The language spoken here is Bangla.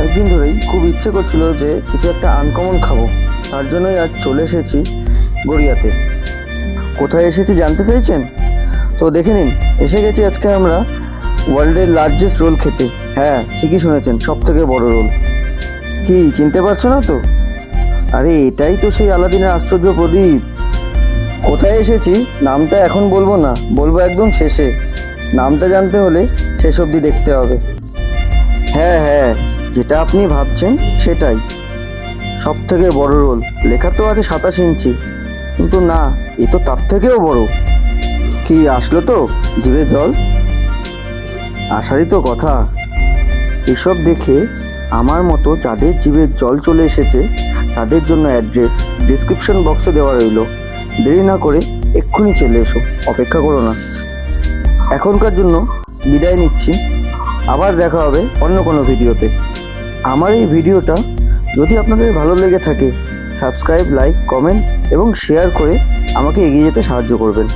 অনেকদিন ধরেই খুব ইচ্ছে করছিল যে কিছু একটা আনকমন খাব। তার জন্যই আজ চলে এসেছি গড়িয়াতে। কোথায় এসেছি জানতে চাইছেন? তো দেখে নিন, এসে গেছি আজকে আমরা ওয়ার্ল্ডের লার্জেস্ট রোল খেতে। হ্যাঁ ঠিকই শুনেছেন সব থেকে বড় রোল কি, চিনতে পারছ না তো? আরে, এটাই তো সেই আলাদিনের আশ্চর্য প্রদীপ। কোথায় এসেছি? নামটা এখন বলব না, বলব একদম শেষে। নামটা জানতে হলে শেষ অবধি দেখতে হবে। হ্যাঁ হ্যাঁ যেটা আপনি ভাবছেন সেটাই। সব থেকে বড় রোল। লেখা তো আছে সাতাশ ইঞ্চি। কিন্তু না, এ তো তার থেকেও বড়। কি, আসলো তো জিভে জল? আসারই তো কথা। এসব দেখে আমার মতো যাদের জিভে জল চলে এসেছে, তাদের জন্য অ্যাড্রেস ডিসক্রিপশন বক্সে দেওয়া রইল। দেরি না করে এক্ষুনি চলে এসো, অপেক্ষা করো না। এখনকার জন্য বিদায় নিচ্ছি। আবার দেখা হবে অন্য কোনো ভিডিওতে। আমার এই ভিডিওটা যদি আপনাদের ভালো লেগে থাকে সাবস্ক্রাইব লাইক কমেন্ট এবং শেয়ার করে আমাকে এগিয়ে যেতে সাহায্য করবেন।